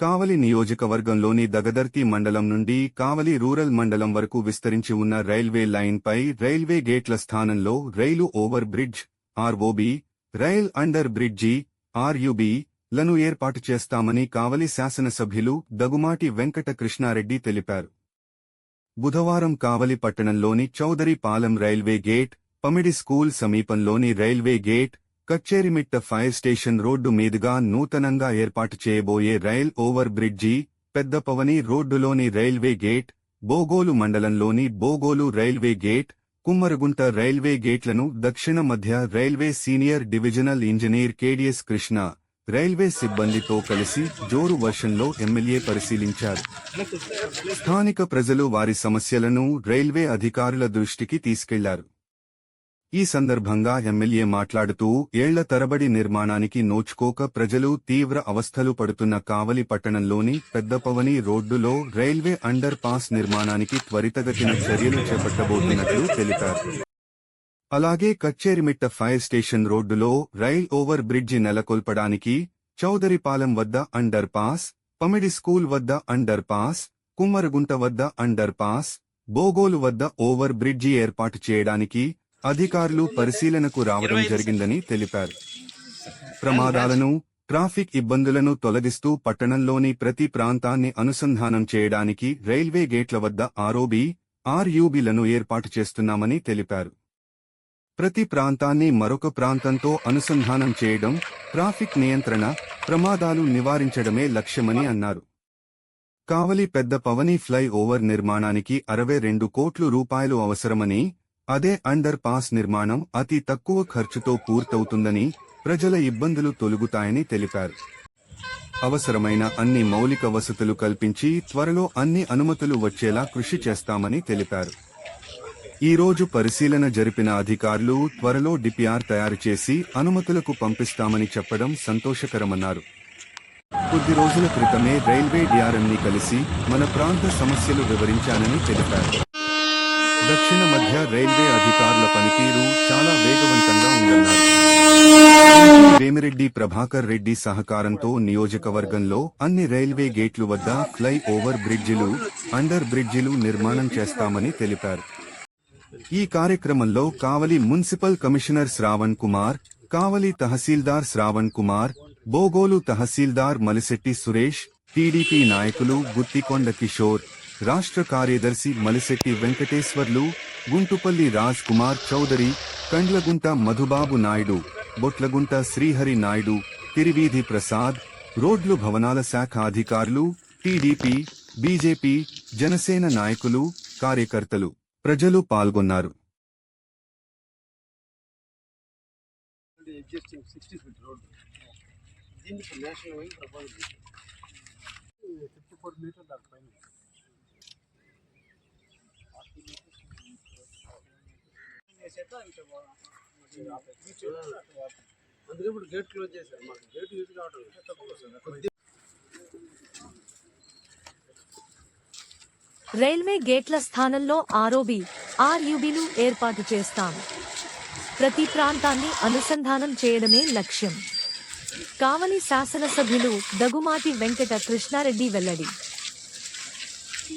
కావలి నియోజకవర్గంలోని దగదర్తి మండలం నుండి కావలి రూరల్ మండలం వరకు విస్తరించి ఉన్న రైల్వే లైన్పై రైల్వే గేట్ల స్థానంలో రైలు over bridge ROB rail under bridge RUB లను ఏర్పాటు చేస్తామని కావలి శాసనసభ్యులు దగుమాటి వెంకట కృష్ణారెడ్డి తెలిపారు. బుధవారం కావలి పట్టణంలోని Chowdaripalem railway gate Pamidi school సమీపంలోని railway gate Kaccherimitta fire station road మీదుగా నూతనంగా ఏర్పాటు చేయబోయే రైల్ ఓవర్ బ్రిడ్జి పెద్దపవని రోడ్డులోని రైల్వే గేట్ బోగోలు మండలంలోని Bogolu railway gate Kummarugunta railway గేట్లను దక్షిణ మధ్య railway senior divisional engineer KDS Krishna railway సిబ్బందితో కలిసి జోరు వర్షంలో ఎమ్మెల్యే పరిశీలించారు. స్థానిక ప్రజలు వారి సమస్యలను రైల్వే అధికారుల దృష్టికి తీసుకెళ్ళారు. ఈ సందర్భంగా ఎమ్మెల్యే మాట్లాడుతూ ఏళ్ళ తరబడి నిర్మాణానికి నోచుకోక ప్రజలు తీవ్ర అవస్థలు పడుతున్న కావలి పట్టణంలోని పెద్దపవని రోడ్డులో రైల్వే అండర్ పాస్ నిర్మాణానికి త్వరితగతిన చర్యలు చేపట్టబోతున్నట్లు తెలిపారు. అలాగే కచ్చేరిమిట్ట ఫైర్ స్టేషన్ రోడ్డులో రైల్ ఓవర్ బ్రిడ్జి నెలకొల్పడానికి చౌదరిపాలెం వద్ద అండర్ పాస్ పమిడి స్కూల్ వద్ద అండర్ పాస్ కుమ్మరగుంట వద్ద అండర్ పాస్ బోగోలు వద్ద ఓవర్ బ్రిడ్జి ఏర్పాటు చేయడానికి అధికారులు పరిశీలనకు రావడం జరిగిందని తెలిపారు. ప్రమాదాలను ట్రాఫిక్ ఇబ్బందులను తొలగిస్తూ పట్టణంలోని ప్రతి ప్రాంతాన్ని అనుసంధానం చేయడానికి రైల్వే గేట్ల వద్ద ఆర్ఓబి ఆర్యూబీలను ఏర్పాటు చేస్తున్నామని తెలిపారు. ప్రతి ప్రాంతాన్ని మరొక ప్రాంతంతో అనుసంధానం చేయడం ట్రాఫిక్ నియంత్రణ ప్రమాదాలు నివారించడమే లక్ష్యమని అన్నారు. కావలి పెద్ద పవని ఫ్లై ఓవర్ నిర్మాణానికి అరవై రెండు కోట్లు రూపాయలు అవసరమని అదే అండర్ పాస్ నిర్మాణం అతి తక్కువ ఖర్చుతో పూర్తవుతుందని ప్రజల ఇబ్బందులు తొలుగుతాయని తెలిపారు. అవసరమైన అన్ని మౌలిక వసతులు కల్పించి త్వరలో అన్ని అనుమతులు వచ్చేలా కృషి చేస్తామని తెలిపారు. ఈ రోజు పరిశీలన జరిపిన అధికారులు త్వరలో డిపిఆర్ తయారు చేసి అనుమతులకు పంపిస్తామని చెప్పడం సంతోషకరమన్నారు. కొద్ది రోజుల క్రితమే రైల్వే డిఆర్ఎంని కలిసి మన ప్రాంత సమస్యలు వివరించానని తెలిపారు. దక్షిణ మధ్య రైల్వే అధికారుల పనితీరు చాలా వేగవంతంగా ఉందన్నారు. వేమిరెడ్డి ప్రభాకర్ రెడ్డి సహకారంతో నియోజకవర్గంలో అన్ని రైల్వే గేట్లు వద్ద ఫ్లై ఓవర్ బ్రిడ్జిలు అండర్ బ్రిడ్జిలు నిర్మాణం చేస్తామని తెలిపారు. ఈ కార్యక్రమంలో Kavali municipal commissioner Shravan Kumar Kavali tahsildar Shravan Kumar Bogolu tahsildar Malisetti Suresh TDP నాయకులు గుత్తికొండ కిషోర్ రాష్ట్ర కార్యదర్శి మలిశెట్టి వెంకటేశ్వర్లు గుంటుపల్లి రాజ్ కుమార్ చౌదరి కండ్లగుంట మధుబాబు నాయుడు బొట్లగుంట శ్రీహరి నాయుడు తిరివీధి ప్రసాద్ రోడ్లు భవనాల శాఖ అధికారులు టీడీపీ బీజేపీ జనసేన నాయకులు కార్యకర్తలు ప్రజలు పాల్గొన్నారు. National wide fifty four meter దాని పైన. అందుకే ఇప్పుడు గేట్ క్లోజ్ చేశారు. మాకు గేట్ యూజ్. కొద్ది రైల్వే గేట్ల స్థానంలో ఆర్ఓబి ఆర్యుబిలు ఏర్పాటు చేస్తాం. ప్రతి ప్రాంతాన్ని అనుసంధానం చేయడమే లక్ష్యం. కావలి శాసనసభ్యులు దగుమాటి వెంకట కృష్ణారెడ్డి వెల్లడి. ఈ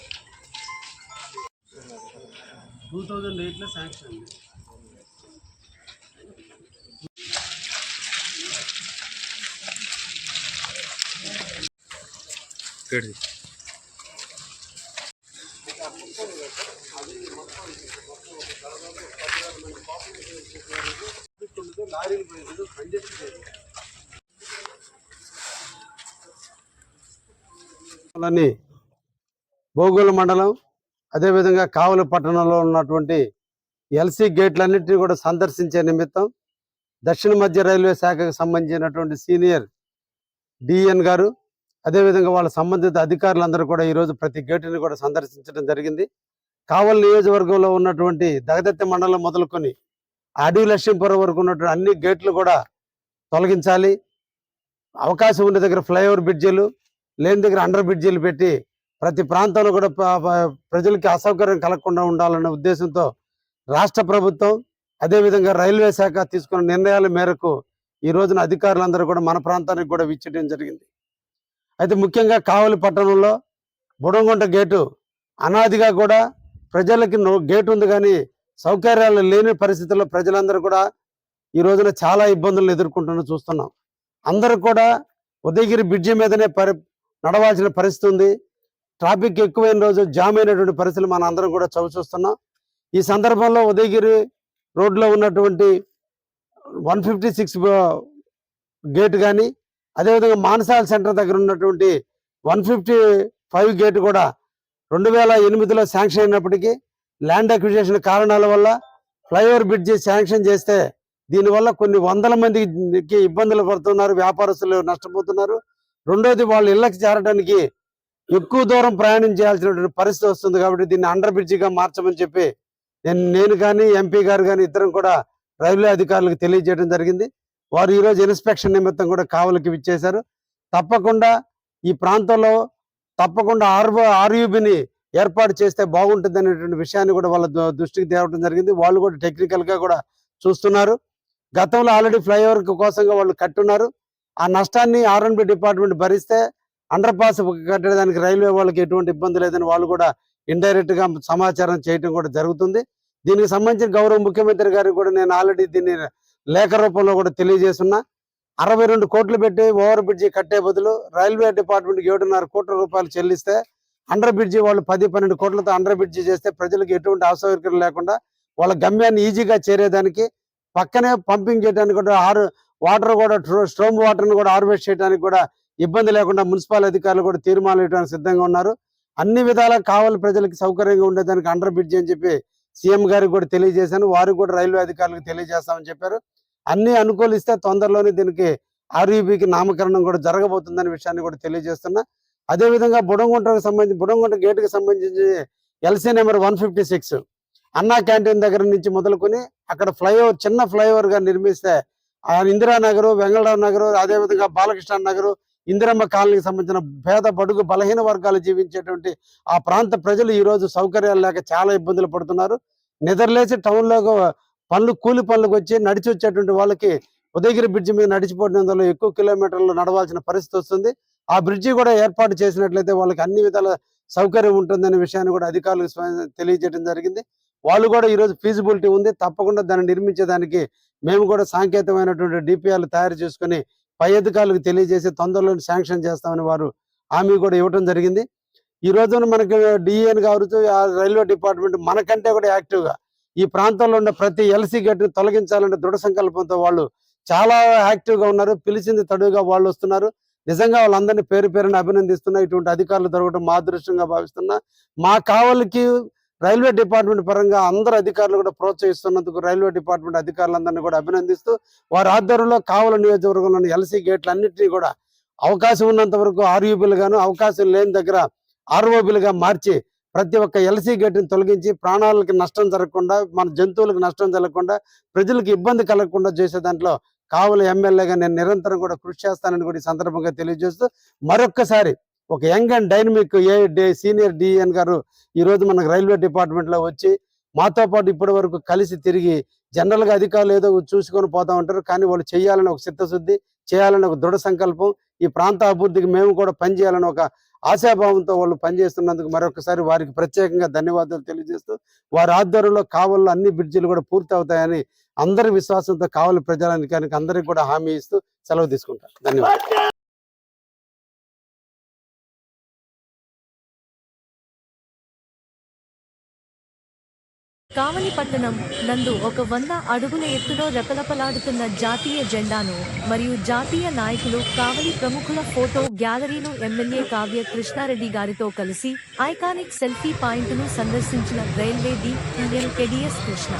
టూ థౌజండ్ ఎయిట్లో శాంక్షన్ అండి. లారీలు పోయేది కంజెస్ట్ అలానే బోగోలు మండలం అదేవిధంగా కావలి పట్టణంలో ఉన్నటువంటి ఎల్సీ గేట్లన్నింటినీ కూడా సందర్శించే నిమిత్తం దక్షిణ మధ్య రైల్వే శాఖకు సంబంధించినటువంటి సీనియర్ డిఎన్ గారు అదేవిధంగా వాళ్ళ సంబంధిత అధికారులందరూ కూడా ఈరోజు ప్రతి గేటుని కూడా సందర్శించడం జరిగింది. కావల్ నియోజకవర్గంలో ఉన్నటువంటి దగదత్తి మండలం మొదలుకొని అడవి లక్ష్మీపురం వరకు ఉన్నటువంటి అన్ని గేట్లు కూడా తొలగించాలి. అవకాశం ఉన్న దగ్గర ఫ్లైఓవర్ బ్రిడ్జీలు లేని దగ్గర అండర్ బ్రిడ్జీలు పెట్టి ప్రతి ప్రాంతంలో కూడా ప్రజలకి అసౌకర్యం కలగకుండా ఉండాలన్న ఉద్దేశంతో రాష్ట్ర ప్రభుత్వం అదేవిధంగా రైల్వే శాఖ తీసుకున్న నిర్ణయాల మేరకు ఈ రోజున అధికారులందరూ కూడా మన ప్రాంతానికి కూడా విచ్చడం జరిగింది. అయితే ముఖ్యంగా కావలి పట్టణంలో బుడంగుంట గేటు అనాదిగా కూడా ప్రజలకి గేట్ గేటు ఉంది కానీ సౌకర్యాలు లేని పరిస్థితుల్లో ప్రజలందరూ కూడా ఈ రోజున చాలా ఇబ్బందులు ఎదుర్కొంటున్న చూస్తున్నాం. అందరూ కూడా ఉదయగిరి బ్రిడ్జి మీదనే పరి నడవాల్సిన పరిస్థితి ఉంది. ట్రాఫిక్ ఎక్కువైన రోజు జామ్ అయినటువంటి పరిస్థితులు మన అందరం కూడా చవి చూస్తున్నాం. ఈ సందర్భంలో ఉదయగిరి రోడ్లో ఉన్నటువంటి వన్ ఫిఫ్టీ సిక్స్ గేట్ కానీ అదేవిధంగా మానసాల సెంటర్ దగ్గర ఉన్నటువంటి వన్ ఫిఫ్టీ ఫైవ్ గేట్ కూడా రెండు వేల ఎనిమిదిలో శాంక్షన్ అయినప్పటికీ ల్యాండ్ అక్విజేషన్ కారణాల వల్ల ఫ్లైఓవర్ బ్రిడ్జి శాంక్షన్ చేస్తే దీనివల్ల కొన్ని వందల మందికి ఇబ్బందులు పడుతున్నారు వ్యాపారస్తులు నష్టపోతున్నారు. రెండోది వాళ్ళ ఇళ్ళకి చేరడానికి ఎక్కువ దూరం ప్రయాణం చేయాల్సినటువంటి పరిస్థితి వస్తుంది కాబట్టి దీన్ని అండర్ బ్రిడ్జిగా మార్చమని చెప్పి నేను నేను కానీ ఎంపీ గారు కానీ ఇద్దరం కూడా రైల్వే అధికారులకు తెలియజేయడం జరిగింది. వారు ఈరోజు ఇన్స్పెక్షన్ నిమిత్తం కూడా కావలికి విచ్చేశారు. తప్పకుండా ఈ ప్రాంతంలో తప్పకుండా ఆర్బో ఆర్యూబిని ఏర్పాటు చేస్తే బాగుంటుంది అనేటువంటి విషయాన్ని కూడా వాళ్ళ దృష్టికి తేవడం జరిగింది. వాళ్ళు కూడా టెక్నికల్గా కూడా చూస్తున్నారు. గతంలో ఆల్రెడీ ఫ్లైఓవర్ కోసంగా వాళ్ళు కట్టున్నారు. ఆ నష్టాన్ని ఆర్ఎన్బి డిపార్ట్మెంట్ భరిస్తే అండర్ పాస్ కట్టడానికి రైల్వే వాళ్ళకి ఎటువంటి ఇబ్బంది లేదని వాళ్ళు కూడా ఇండైరెక్ట్గా సమాచారం చేయడం కూడా జరుగుతుంది. దీనికి సంబంధించిన గౌరవ ముఖ్యమంత్రి గారికి కూడా నేను ఆల్రెడీ దీన్ని లేఖ రూపంలో కూడా తెలియజేస్తున్నా. అరవై రెండు కోట్లు పెట్టి ఓవర్ బ్రిడ్జి కట్టే బదులు రైల్వే డిపార్ట్మెంట్ ఏడున్నర కోట్ల రూపాయలు చెల్లిస్తే అండర్ బ్రిడ్జి వాళ్ళు పది పన్నెండు కోట్లతో అండర్ బ్రిడ్జి చేస్తే ప్రజలకు ఎటువంటి అసౌకర్యం లేకుండా వాళ్ళ గమ్యాన్ని ఈజీగా చేరేదానికి పక్కనే పంపింగ్ చేయడానికి కూడా ఆరు వాటర్ కూడా స్ట్రోమ్ వాటర్ని కూడా హార్వెస్ట్ చేయడానికి కూడా ఇబ్బంది లేకుండా మున్సిపల్ అధికారులు కూడా తీర్మానం ఇవ్వడానికి సిద్ధంగా ఉన్నారు. అన్ని విధాలా కావాలి ప్రజలకు సౌకర్యంగా ఉండేదానికి అండర్ బ్రిడ్జ్ అని చెప్పి సీఎం గారికి కూడా తెలియజేశాను. వారికి కూడా రైల్వే అధికారులకు తెలియజేస్తామని చెప్పారు. అన్ని అనుకూలిస్తే తొందరలోనే దీనికి ఆర్యూబీకి నామకరణం కూడా జరగబోతుందనే విషయాన్ని కూడా తెలియజేస్తున్నా. అదే విధంగా బుడంగుంటకు సంబంధించి బుడంగుంట గేటుకు సంబంధించి LC number one fifty six Anna canteen దగ్గర నుంచి మొదలుకొని అక్కడ ఫ్లైఓవర్ చిన్న ఫ్లైఓవర్గా నిర్మిస్తే ఆ ఇందిరానగర్ వెంగళరావు నగరు అదే విధంగా బాలకృష్ణ నగరు ఇందిరమ్మ కాలనీకి సంబంధించిన పేద బడుగు బలహీన వర్గాలు జీవించేటువంటి ఆ ప్రాంత ప్రజలు ఈరోజు సౌకర్యాలు లేక చాలా ఇబ్బందులు పడుతున్నారు. నిద్రలేసి టౌన్లో పనులు కూలి పనులకు వచ్చి నడిచి వచ్చేటువంటి వాళ్ళకి ఉదయగిరి బ్రిడ్జి మీద నడిచిపోయినందులో ఎక్కువ కిలోమీటర్లు నడవాల్సిన పరిస్థితి వస్తుంది. ఆ బ్రిడ్జి కూడా ఏర్పాటు చేసినట్లయితే వాళ్ళకి అన్ని విధాల సౌకర్యం ఉంటుందనే విషయాన్ని కూడా అధికారులకు తెలియజేయడం జరిగింది. వాళ్ళు కూడా ఈరోజు ఫీజిబిలిటీ ఉంది. తప్పకుండా దాన్ని నిర్మించేదానికి మేము కూడా సాంకేతికమైనటువంటి డిపిఆర్లు తయారు చేసుకొని పై అధికారులకు తెలియజేసి తొందరలో శాంక్షన్ చేస్తామని వారు హామీ కూడా ఇవ్వడం జరిగింది. ఈ రోజున మనకి డిఎన్ కావచ్చు ఆ రైల్వే డిపార్ట్మెంట్ మనకంటే కూడా యాక్టివ్గా ఈ ప్రాంతంలో ఉన్న ప్రతి ఎల్సీ గేట్ తొలగించాలంటే తొలగించాలనే దృఢ సంకల్పంతో వాళ్ళు చాలా యాక్టివ్గా ఉన్నారు. పిలిచింది తడువుగా వాళ్ళు వస్తున్నారు. నిజంగా వాళ్ళందరినీ పేరు పేరుని అభినందిస్తున్నా. ఇటువంటి అధికారులు దొరకడం మా అదృష్టంగా భావిస్తున్నా. మా కావలికి రైల్వే డిపార్ట్మెంట్ పరంగా అందరు అధికారులు కూడా ప్రోత్సహిస్తున్నందుకు రైల్వే డిపార్ట్మెంట్ అధికారులందరినీ కూడా అభినందిస్తూ వారి ఆధ్వర్యంలో కావల నియోజకవర్గంలోని ఎల్సీ గేట్లు అన్నింటినీ కూడా అవకాశం ఉన్నంత వరకు ఆర్యూబీలు గాను అవకాశం లేని దగ్గర ఆర్ఓబీలుగా మార్చి ప్రతి ఒక్క ఎల్సీ గేట్ని తొలగించి ప్రాణాలకు నష్టం జరగకుండా మన జంతువులకు నష్టం జరగకుండా ప్రజలకు ఇబ్బంది కలగకుండా చేసే దాంట్లో కావుల ఎమ్మెల్యేగా నేను నిరంతరం కూడా కృషి చేస్తానని కూడా ఈ సందర్భంగా తెలియజేస్తూ మరొక్కసారి ఒక young and dynamic A D senior DN గారు ఈ రోజు మనకు రైల్వే డిపార్ట్మెంట్లో వచ్చి మాతో పాటు ఇప్పటి వరకు కలిసి తిరిగి జనరల్గా అధికారులు ఏదో చూసుకొని పోతా ఉంటారు. కానీ వాళ్ళు చేయాలని ఒక చిత్తశుద్ధి చేయాలని ఒక దృఢ సంకల్పం ఈ ప్రాంత అభివృద్ధికి మేము కూడా పనిచేయాలని ఒక ఆశాభావంతో వాళ్ళు పనిచేస్తున్నందుకు మరొకసారి వారికి ప్రత్యేకంగా ధన్యవాదాలు తెలియజేస్తూ వారి ఆధ్వర్యంలో కావల్లో అన్ని బ్రిడ్జిలు కూడా పూర్తి అవుతాయని అందరి విశ్వాసంతో కావలి ప్రజానికానికి అందరికి కూడా హామీ ఇస్తూ సెలవు తీసుకుంటారు. ధన్యవాదాలు. కావలి పట్టణం నందు ఒక వంద అడుగుల ఎత్తులో రెపలపలాడుతున్న జాతీయ జెండాను మరియు జాతీయ నాయకులు కావలి ప్రముఖుల ఫోటో గ్యాలరీను ఎమ్మెల్యే కావ్య కృష్ణారెడ్డి గారితో కలిసి ఐకానిక్ సెల్ఫీ పాయింట్ను సందర్శించిన రైల్వే డి కెడిఎస్ కృష్ణ.